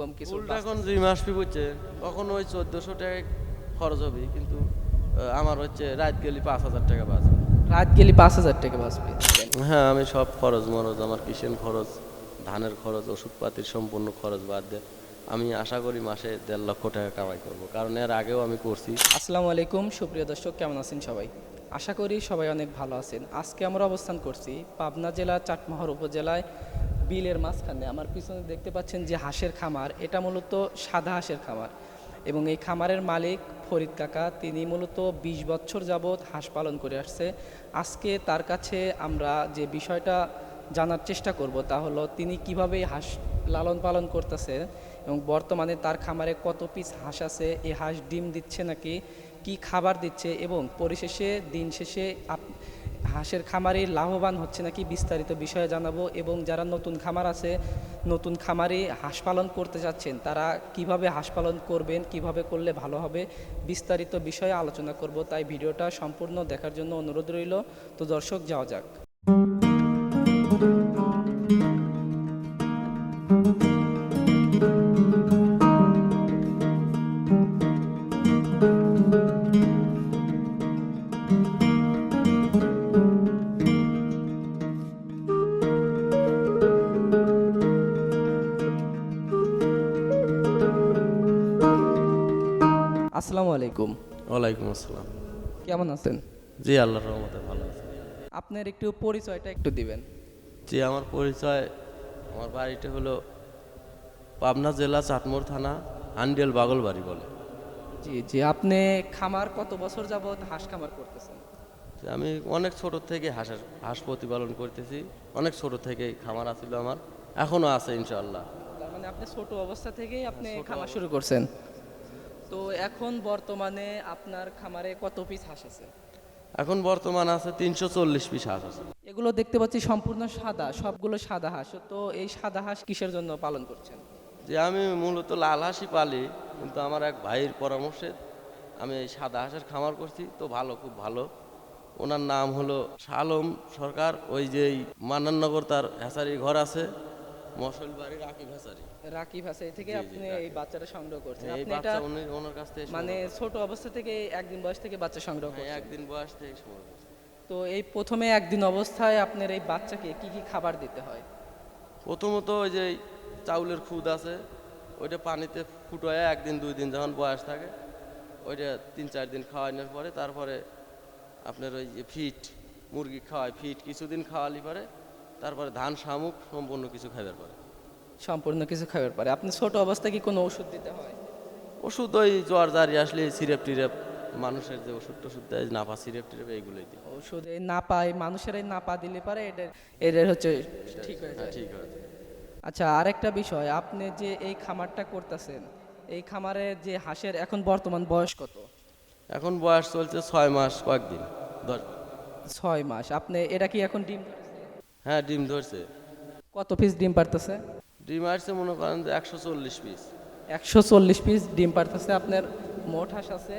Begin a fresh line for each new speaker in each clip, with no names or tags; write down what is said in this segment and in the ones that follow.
এরকম কিছু
এখন দুই মাস পি বুঝছে তখন ওই চোদ্দোশো টাকা খরচ হবে কিন্তু আমার হচ্ছে রাত গেলে পাঁচ হাজার টাকা বাঁচবে।
রাত গেলে পাঁচ হাজার টাকা বাঁচবে
হ্যাঁ আমি সব খরচ মরচ আমার কিষেন খরচ ধানের খরচ ওষুধপাতির সম্পূর্ণ খরচ বাদ দেয় আমি আশা করি মাসে দেড় লক্ষ টাকা কামাই করব কারণ এর আগেও আমি করছি।
আসসালামু আলাইকুম সুপ্রিয় দর্শক কেমন আছেন সবাই? আশা করি সবাই অনেক ভালো আছেন। আজকে আমরা অবস্থান করছি পাবনা জেলা চাটমোহর উপজেলায় বিলের মাঝখানে। আমার পিছনে দেখতে পাচ্ছেন যে হাঁসের খামার, এটা মূলত সাদা হাঁসের খামার। এবং এই খামারের মালিক ফরিদ কাকা, তিনি মূলত বিশ বছর যাবৎ হাঁস পালন করে আসছে। আজকে তার কাছে আমরা যে বিষয়টা জানার চেষ্টা করব তা হলো, তিনি কীভাবে হাঁস লালন পালন করতেছে এবং বর্তমানে তার খামারে কত পিস হাঁস আছে, এই হাঁস ডিম দিচ্ছে নাকি, কি খাবার দিচ্ছে এবং পরিশেষে, দিন শেষে হাঁসের খামারে লাভবান হচ্ছে নাকি বিস্তারিত বিষয়ে জানাব এবং যারা নতুন খামার আছে, নতুন খামারে হাঁস পালন করতে যাচ্ছেন, তারা কীভাবে হাঁস পালন করবেন, কীভাবে করলে ভালো হবে, বিস্তারিত বিষয়ে আলোচনা করব। তাই ভিডিওটা সম্পূর্ণ দেখার জন্য অনুরোধ রইল। তো দর্শক, যাওয়া যাক। আসসালামু আলাইকুম।
ওয়ালাইকুম আসসালাম।
কেমন আছেন?
জি আল্লাহর রহমতে ভালো আছে।
আপনার একটু পরিচয়টা একটু দিবেন।
জি আমার পরিচয় আমার বাড়িটা হলো পাবনা জেলা চাটমোর থানা আন্ডিয়াল বাগলবাড়ি বলে।
জি জি আপনি খামার কত বছর যাবত হাঁস খামার করতেছেন?
আমি অনেক ছোট থেকে হাঁসের হাঁস প্রতিপালন করতেছি অনেক ছোট থেকে খামার আছিল আমার এখনও আছে ইনশাআল্লাহ।
মানে আপনি ছোট অবস্থা থেকেই আপনি খামার শুরু করছেন। তো এখন বর্তমানে আপনার খামারে কত পিস হাঁস আছে?
এখন বর্তমান আছে তিনশো চল্লিশ পিস হাঁস আছে।
এগুলো দেখতে পাচ্ছি সম্পূর্ণ সাদা সবগুলো সাদা হাঁস। তো এই সাদা হাঁস কিসের জন্য পালন করছেন?
যে আমি মূলত লাল হাঁসই পালি কিন্তু আমার এক ভাইয়ের পরামর্শে আমি এই সাদা হাঁসের খামার করছি তো ভালো খুব ভালো। ওনার নাম হলো শালম সরকার ওই যে এই মান্নাননগর তার হ্যাসারি ঘর আছে। মশল বাড়ির আকিব হ্যাসারি
রাকিব হাসাই থেকে আপনি এই বাচ্চাটা সংগ্রহ করছেন। আপনি এটা
উনি ওনার কাছ থেকে
মানে ছোট অবস্থা থেকে একদিন বয়স থেকে বাচ্চা সংগ্রহ
হ্যাঁ,
করছেন।
একদিন বয়স থেকে সংগ্রহ
তো এই প্রথমে একদিন অবস্থায় আপনার এই বাচ্চাকে কি কি খাবার দিতে হয়?
প্রথমত ওই যে চাউলের খুদ আছে ওইটা পানিতে ফুটোয় একদিন দুই দিন যখন বয়স থাকে ওইটা তিন চার দিন খাওয়ানোর পরে তারপরে আপনার ওই যে ফিট মুরগি খাওয়ায় ফিট কিছুদিন খাওয়ালি পরে তারপরে ধান শামুক সম্পূর্ণ কিছু খাবার পরে।
সম্পূর্ণ কিছু খাবার পরে। আপনি ছোট অবস্থায় কি কোনো ওষুধ দিতে হয়?
ওষুধ ওই জ্বর জারি আসলে সিরেপ টিরেপ মানুষের যে ওষুধ টষুধ দেয় নাপা সিরেপ টিরেপ এইগুলোই দিই।
ওষুধ এই না পায় মানুষের এই না পা দিলে পারে এদের এদের হচ্ছে ঠিক হয়ে
হ্যাঁ
যায়
ঠিক আছে
আচ্ছা আরেকটা বিষয় আপনি যে এই খামারটা করতেছেন এই খামারে যে হাঁসের এখন বর্তমান বয়স কত?
এখন বয়স চলছে ছয় মাস কয়েকদিন দশ
ছয় মাস। আপনি এটা কি এখন ডিম?
হ্যাঁ ডিম ধরছে।
কত পিস ডিম পারতেছে?
ডিম আসছে মনে করেন যে একশো চল্লিশ পিস
একশো চল্লিশ পিস ডিম পারতেছে আপনার মোট হাঁস আছে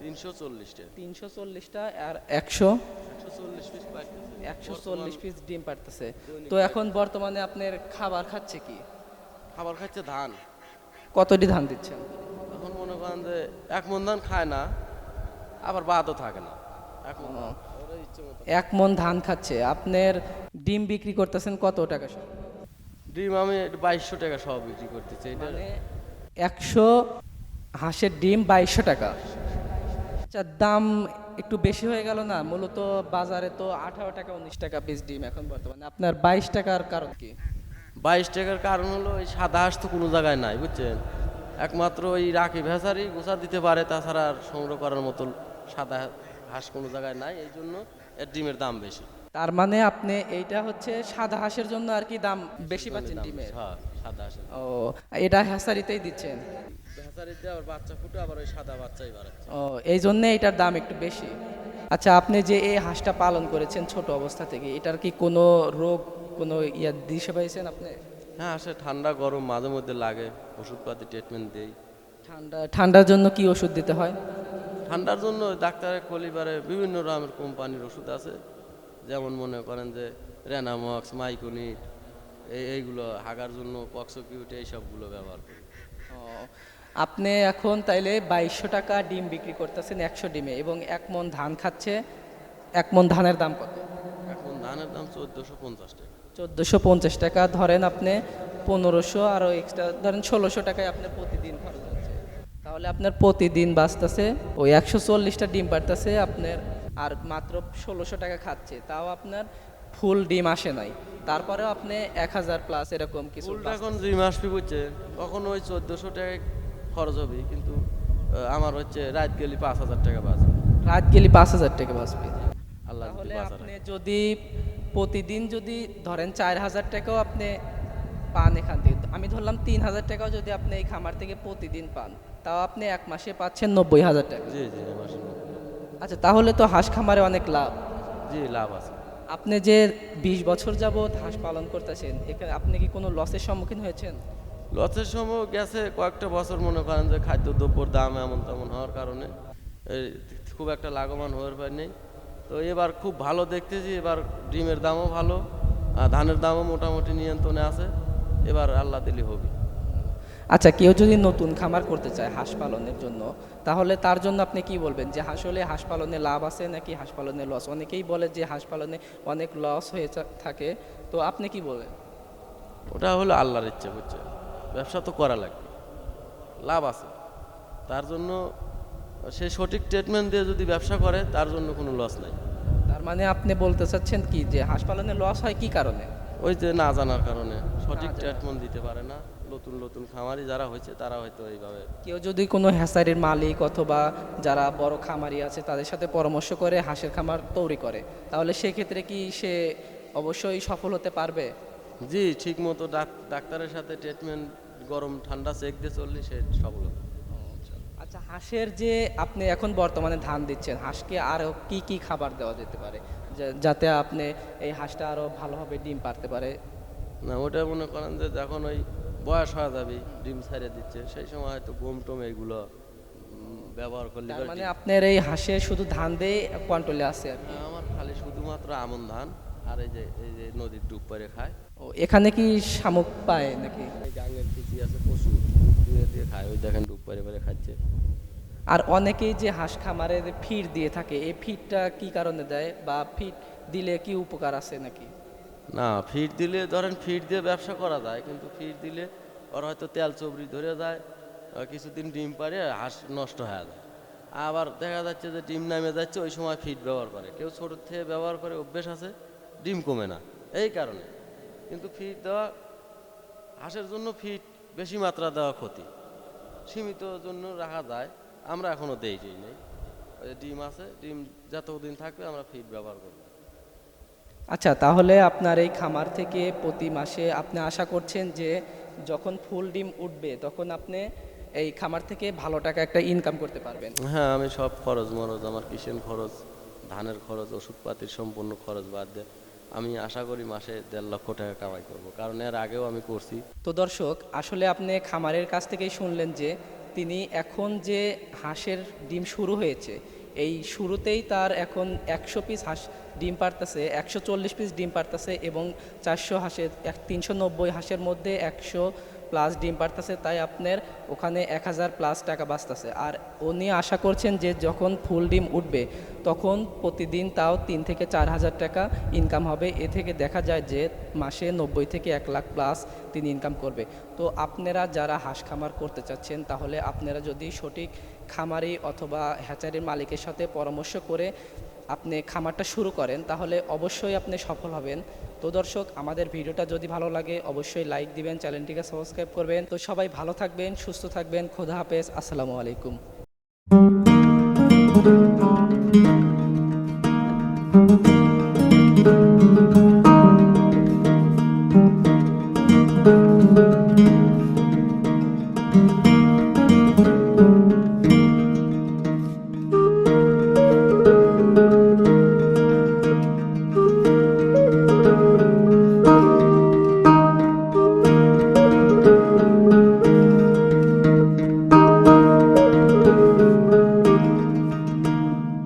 তিনশো চল্লিশটা
তিনশো চল্লিশটা আর একশো
একশো চল্লিশ পিস
ডিম পারতেছে। তো এখন বর্তমানে আপনার খাবার খাচ্ছে কি?
খাবার খাচ্ছে ধান।
কতটি ধান দিচ্ছেন?
এখন মনে করেন যে এক মন ধান খায় না আবার বাদও থাকে না। এক
এক মন ধান খাচ্ছে। আপনার ডিম বিক্রি করতেছেন কত টাকা সব?
ডিম আমি বাইশশো টাকা সব বিক্রি করতেছি এটা
মানে একশো হাঁসের ডিম বাইশশো টাকা। আচ্ছা দাম একটু বেশি হয়ে গেল না? মূলত বাজারে তো আঠারো টাকা উনিশ টাকা পিস ডিম এখন বর্তমানে। আপনার বাইশ টাকার কারণ কি?
বাইশ টাকার কারণ হলো এই সাদা হাঁস তো কোনো জায়গায় নাই বুঝছেন? একমাত্র ওই রাখি ভেসারি গোসা দিতে পারে তাছাড়া আর সংগ্রহ করার মতো সাদা হাঁস কোনো জায়গায় নাই এই জন্য এর ডিমের দাম বেশি।
তার মানে আপনি এইটা হচ্ছে সাদা হাঁসের জন্য আর কি দাম বেশি পাচ্ছেন ডিমের?
হ্যাঁ সাদা হাঁসের
ও এটা হ্যাসারিতেই দিচ্ছেন?
আবার বাচ্চা ফুটে আবার ওই সাদা বাচ্চাই বাড়াচ্ছে।
ও এই জন্যে এটার দাম একটু বেশি। আচ্ছা আপনি যে এই হাঁসটা পালন করেছেন ছোট অবস্থা থেকে এটার কি কোনো রোগ কোনো ইয়া দিশে পাইছেন আপনি?
হ্যাঁ আসে ঠান্ডা গরম মাঝে মধ্যে লাগে ওষুধপাতি ট্রিটমেন্ট দেই।
ঠান্ডা ঠান্ডার জন্য কি ওষুধ দিতে হয়?
ঠান্ডার জন্য ডাক্তারের কলিবারে বিভিন্ন রকমের কোম্পানির ওষুধ আছে। যেমন মনে করেন যে রেনামক্স মাইকোনিট এই এইগুলো হাগার জন্য পক্সকিউটি এইসবগুলো ব্যবহার করি।
আপনি এখন তাইলে বাইশশো টাকা ডিম বিক্রি করতেছেন একশো ডিমে এবং এক মন ধান খাচ্ছে এক মন ধানের দাম কত?
এখন ধানের দাম চোদ্দোশো পঞ্চাশ টাকা।
চোদ্দোশো পঞ্চাশ টাকা ধরেন আপনি পনেরোশো আরও এক্সট্রা ধরেন ষোলোশো টাকায় আপনি প্রতিদিন খরচ তাহলে আপনার প্রতিদিন বাঁচতেছে ওই একশো চল্লিশটা ডিম পারতেছে আপনার আর মাত্র ষোলোশো টাকা খাচ্ছে। তাও আপনার ফুল ডিম আসে নাই। তারপরেও আপনি এক হাজার প্লাস এরকম কিছু
এখন দুই মাস পিপুচ্ছে তখন ওই চোদ্দোশো টাকা খরচ হবে কিন্তু আমার হচ্ছে রাত গেলে পাঁচ হাজার টাকা বাঁচবে।
রাত গেলে পাঁচ হাজার টাকা বাঁচবে।
আল্লাহ
তাহলে আপনি যদি প্রতিদিন যদি ধরেন চার হাজার টাকাও আপনি পান এখান থেকে আমি ধরলাম তিন হাজার টাকাও যদি আপনি এই খামার থেকে প্রতিদিন পান তাও আপনি এক মাসে পাচ্ছেন নব্বই হাজার টাকা।
জি জি মাসে
আচ্ছা তাহলে তো হাঁস খামারে অনেক লাভ।
জি লাভ আছে।
আপনি যে বিশ বছর যাবৎ হাঁস পালন করতেছেন এখানে আপনি কি কোনো লসের সম্মুখীন হয়েছেন?
লসের সময় গেছে কয়েকটা বছর মনে করেন যে খাদ্যদ্রব্যর দাম এমন তেমন হওয়ার কারণে। খুব একটা লাভবান হওয়ার পার নেই তো এবার খুব ভালো দেখতেছি এবার ডিমের দামও ভালো আর ধানের দামও মোটামুটি নিয়ন্ত্রণে আছে। এবার আল্লাহ দিলি হবে।
আচ্ছা কেউ যদি নতুন খামার করতে চায় হাঁস পালনের জন্য তাহলে তার জন্য আপনি কি বলবেন? যে আসলে হাঁস পালনে লাভ আছে নাকি হাঁস পালনে লস অনেকেই বলে যে হাঁস পালনে অনেক লস হয়ে থাকে তো আপনি কি বলেন
ওটা হলো আল্লাহর ইচ্ছে বুঝছে? ব্যবসা তো করা লাগবে। লাভ আছে। তার জন্য সে সঠিক ট্রিটমেন্ট দিয়ে যদি ব্যবসা করে তার জন্য কোনো লস নাই।
তার মানে আপনি বলতে চাচ্ছেন কি? যে হাঁস পালনে লস হয় কি কারণে?
ওই যে না জানার কারণে সঠিক ট্রিটমেন্ট দিতে পারে না। নতুন নতুন খামারি যারা হয়েছে তারা হয়তো এইভাবে
কেউ যদি কোনো হ্যাসারির মালিক অথবা যারা বড় খামারি আছে তাদের সাথে পরামর্শ করে হাঁসের খামার তৈরি করে তাহলে সেক্ষেত্রে কি সে অবশ্যই সফল হতে পারবে?
জি ঠিক মতো ডাক্তারের সাথে ট্রিটমেন্ট গরম ঠান্ডা চেক দিয়ে চললে সে সফল হবে।
আচ্ছা হাঁসের যে আপনি এখন বর্তমানে ধান দিচ্ছেন হাঁসকে আরও কি কি খাবার দেওয়া যেতে পারে? যাতে আপনি এই হাঁসটা আরও ভালোভাবে ডিম পারতে পারে?
না ওটা মনে করেন যে যখন ওই বয়স হয়ে যাবে ডিম ছাড়িয়ে দিচ্ছে সেই সময় হয়তো গম টম এইগুলো ব্যবহার করলে
তার মানে আপনার এই হাঁসের শুধু ধান দিয়ে কন্ট্রোলে আছে আর কি।
আমার খালি শুধুমাত্র আমন ধান আর এই যে এই যে নদীর ডুব পরে খায়।
ও এখানে কি শামুক পায় নাকি?
এই গাঙ্গের পিচি আছে পশু দিয়ে দিয়ে খায় ওই দেখেন ডুব পরে পরে খাচ্ছে।
আর অনেকেই যে হাঁস খামারে ফিড দিয়ে থাকে এই ফিডটা কি কারণে দেয় বা ফিড দিলে কি উপকার আছে নাকি?
না, ফিড দিলে ধরেন ফিড দিয়ে ব্যবসা করা যায়, কিন্তু ফিড দিলে ওর হয়তো তেল চবড়ি ধরে যায় কিছুদিন ডিম পারে হাঁস নষ্ট হয়ে যায়। আবার দেখা যাচ্ছে যে ডিম নামে যাচ্ছে, ওই সময় ফিড ব্যবহার করে। কেউ ছোট থেকে ব্যবহার করে অভ্যেস আছে, ডিম কমে না, এই কারণে। কিন্তু ফিড দেওয়া, হাঁসের জন্য ফিড বেশি মাত্রা দেওয়া ক্ষতি। সীমিত জন্য রাখা যায়, আমরা এখনও দেই নেই। ডিম আছে, ডিম যতদিন থাকবে আমরা ফিড ব্যবহার করব।
আচ্ছা তাহলে আপনার এই খামার থেকে প্রতি মাসে আপনি আশা করছেন যে যখন ফুল ডিম উঠবে তখন আপনি এই খামার থেকে ভালো টাকা একটা ইনকাম করতে পারবেন?
হ্যাঁ আমি সব খরচ মরচ আমার কিষেন খরচ ধানের খরচ ওষুধপাতির সম্পূর্ণ খরচ বাদ দেয় আমি আশা করি মাসে দেড় লক্ষ টাকা কামাই করব কারণ এর আগেও আমি করছি।
তো দর্শক আসলে আপনি খামারের কাছ থেকেই শুনলেন যে তিনি এখন যে হাঁসের ডিম শুরু হয়েছে এই শুরুতেই তার এখন একশো পিস হাঁস ডিম পারতেছে, একশো চল্লিশ পিস ডিম পারতেছে এবং চারশো হাঁসের, এক তিনশো নব্বই হাঁসের মধ্যে একশো প্লাস ডিম পারতেছে তাই আপনার ওখানে এক হাজার প্লাস টাকা বাঁচতেছে। আর উনি আশা করছেন যে যখন ফুল ডিম উঠবে, তখন প্রতিদিন তাও তিন থেকে চার হাজার টাকা ইনকাম হবে। এ থেকে দেখা যায় যে মাসে নব্বই থেকে এক লাখ প্লাস তিনি ইনকাম করবে। তো আপনারা যারা হাঁস খামার করতে চাচ্ছেন, তাহলে আপনারা যদি সঠিক খামারি অথবা হ্যাচারির মালিকের সাথে পরামর্শ করে আপনি খামারটা শুরু করেন, তাহলে অবশ্যই আপনি সফল হবেন। তো দর্শক, আমাদের ভিডিওটা যদি ভালো লাগে, অবশ্যই লাইক দিবেন, চ্যানেলটিকে সাবস্ক্রাইব করবেন। তো সবাই ভালো থাকবেন, সুস্থ থাকবেন, খোদা হাফেজ, আসসালামু আলাইকুম।